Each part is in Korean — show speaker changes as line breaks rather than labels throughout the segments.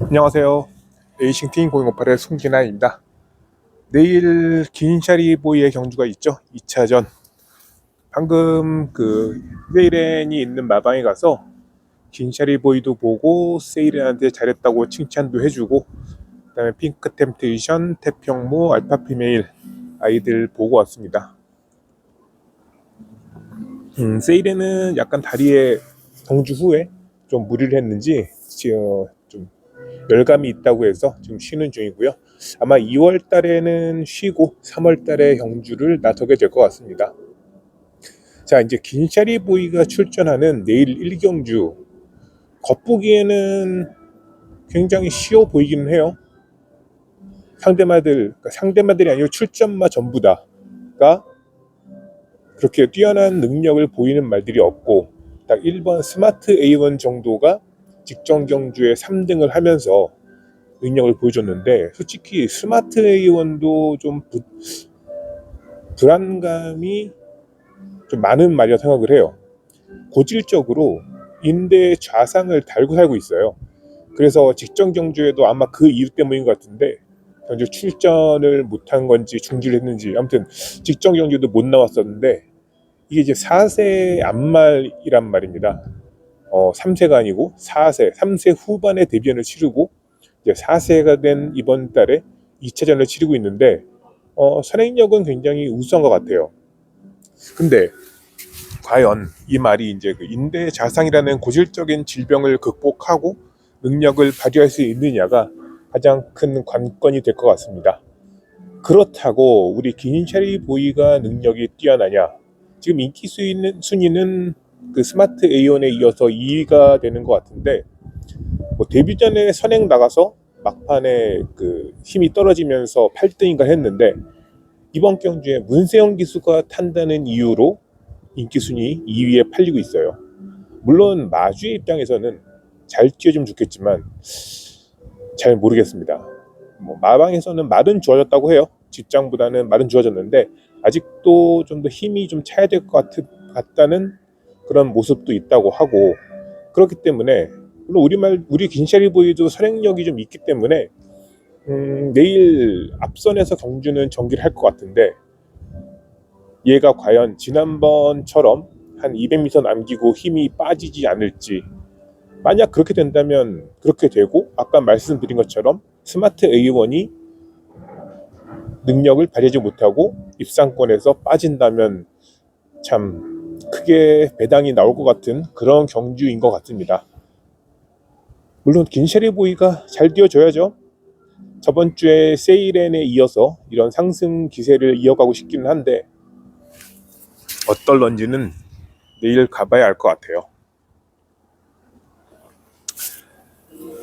안녕하세요. 에이싱팀 058의 송진아입니다. 내일 긴샤리 보이의 경주가 있죠. 2차전. 방금 그 세이렌이 있는 마방에 가서 긴샤리 보이도 보고 세이렌한테 잘했다고 칭찬도 해주고 그다음에 핑크 템테이션, 태평모, 알파 피메일 아이들 보고 왔습니다. 음, 세이렌은 약간 다리에 경주 후에 좀 무리를 했는지 지금 좀 열감이 있다고 해서 지금 쉬는 중이고요. 아마 2월 달에는 쉬고 3월 달에 경주를 나서게 될 것 같습니다. 자, 이제 긴샤리 보이가 출전하는 내일 1경주 겉보기에는 굉장히 쉬워 보이기는 해요. 상대마들, 그러니까 상대마들이 아니고 출전마 전부 다가 그렇게 뛰어난 능력을 보이는 말들이 없고 딱 1번 스마트 A1 정도가 직전 경주에 3등을 하면서 능력을 보여줬는데 솔직히 스마트 A1도 좀 부, 불안감이 좀 많은 말이라 생각을 해요. 고질적으로 인대 좌상을 달고 살고 있어요. 그래서 직전 경주에도 아마 그 이유 때문인 것 같은데 경주 출전을 못한 건지 중지를 했는지 아무튼 직전 경주도 못 나왔었는데 이게 이제 4세 앞말이란 말입니다. 어, 3세가 아니고 4세, 3세 후반에 데뷔전을 치르고 이제 4세가 된 이번 달에 2차전을 치르고 있는데 어, 선행력은 굉장히 우수한 것 같아요. 근데 과연 이 말이 이제 그 인대 자상이라는 고질적인 질병을 극복하고 능력을 발휘할 수 있느냐가 가장 큰 관건이 될 것 같습니다. 그렇다고 우리 기닌차리 보이가 능력이 뛰어나냐? 지금 인기 순위는, 순위는 그 스마트 A1에 이어서 2위가 되는 것 같은데 뭐 데뷔 전에 선행 나가서 막판에 그 힘이 떨어지면서 8등인가 했는데 이번 경주에 문세영 기수가 탄다는 이유로 인기 순위 2위에 팔리고 있어요. 물론 마주의 입장에서는 잘 뛰어주면 좋겠지만 잘 모르겠습니다. 뭐 마방에서는 말은 좋아졌다고 해요. 직장보다는 말은 좋아졌는데 아직도 좀 더 힘이 좀 차야 될 것 같다는 그런 모습도 있다고 하고 그렇기 때문에 물론 우리말 우리 긴샤리 보이도 선행력이 좀 있기 때문에 음, 내일 앞선에서 경주는 전기를 할 것 같은데 얘가 과연 지난번처럼 한 200m 남기고 힘이 빠지지 않을지 만약 그렇게 된다면 그렇게 되고 아까 말씀드린 것처럼 스마트 A1이 능력을 발휘하지 못하고 입상권에서 빠진다면 참 크게 배당이 나올 것 같은 그런 경주인 것 같습니다. 물론 긴쉐리 보이가 잘 뛰어줘야죠. 저번 주에 세이렌에 이어서 이런 상승 기세를 이어가고 싶기는 한데 어떨런지는 내일 가봐야 알 것 같아요.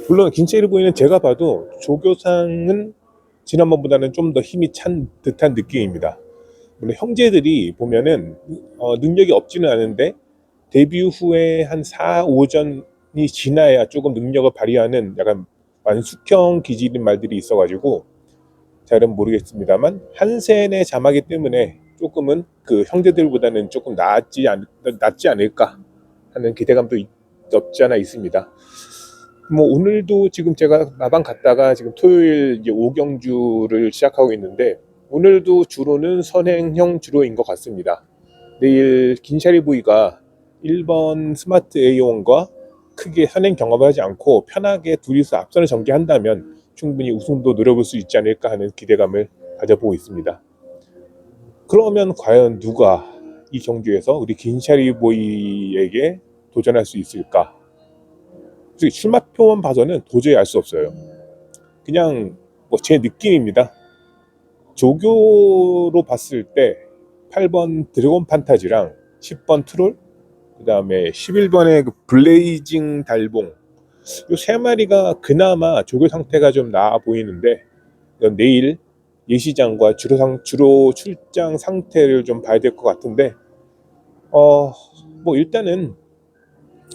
물론 긴체리 보이는 제가 봐도 조교상은 지난번보다는 좀 더 힘이 찬 듯한 느낌입니다. 물론 형제들이 보면은 어, 능력이 없지는 않은데 데뷔 후에 한 4, 5전이 지나야 조금 능력을 발휘하는 약간 완숙형 기질인 말들이 있어가지고 잘은 모르겠습니다만 한센의 자마기 때문에 조금은 그 형제들보다는 조금 낫지, 않, 낫지 않을까 하는 기대감도 있, 없지 않아 있습니다. 뭐 오늘도 지금 제가 마방 갔다가 지금 토요일 이제 5경주를 시작하고 있는데 오늘도 주로는 선행형 주로인 것 같습니다. 내일 긴샤리 부이가 1번 스마트 A1과 크게 선행 경험을 하지 않고 편하게 둘이서 앞선을 전개한다면 충분히 우승도 노려볼 수 있지 않을까 하는 기대감을 가져보고 있습니다. 그러면 과연 누가 이 경주에서 우리 긴샤리 보이에게 도전할 수 있을까? 출마표만 봐서는 도저히 알 수 없어요. 그냥 뭐 제 느낌입니다. 조교로 봤을 때 8번 드래곤 판타지랑 10번 트롤, 그 다음에 11번의 그 블레이징 달봉, 이 세 마리가 그나마 조교 상태가 좀 나아 보이는데 내일 예시장과 주로, 상, 주로 출장 상태를 좀 봐야 될 것 같은데 어 뭐 일단은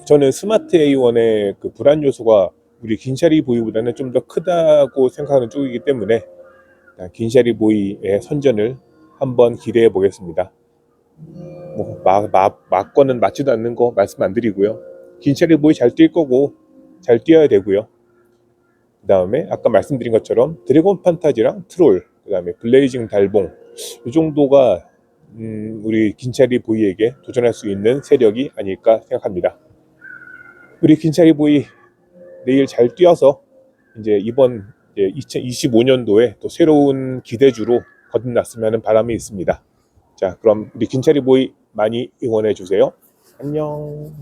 저는 스마트 A1의 그 불안 요소가 우리 긴샤리 보이보다는 좀 더 크다고 생각하는 쪽이기 때문에 긴샤리 보이의 선전을 한번 기대해 보겠습니다. 뭐 마, 마, 막권은 맞지도 않는 거 말씀 안 드리고요. 긴샤리 보이 잘 뛸 거고 잘 뛰어야 되고요. 그 다음에 아까 말씀드린 것처럼 드래곤 판타지랑 트롤, 그 다음에 블레이징 달봉 이 정도가 음, 우리 긴차리 보이에게 도전할 수 있는 세력이 아닐까 생각합니다. 우리 긴차리 보이 내일 잘 뛰어서 이제 이번 2025년도에 또 새로운 기대주로 거듭났으면 하는 바람이 있습니다. 자, 그럼 우리 긴차리 보이 많이 응원해 주세요. 안녕.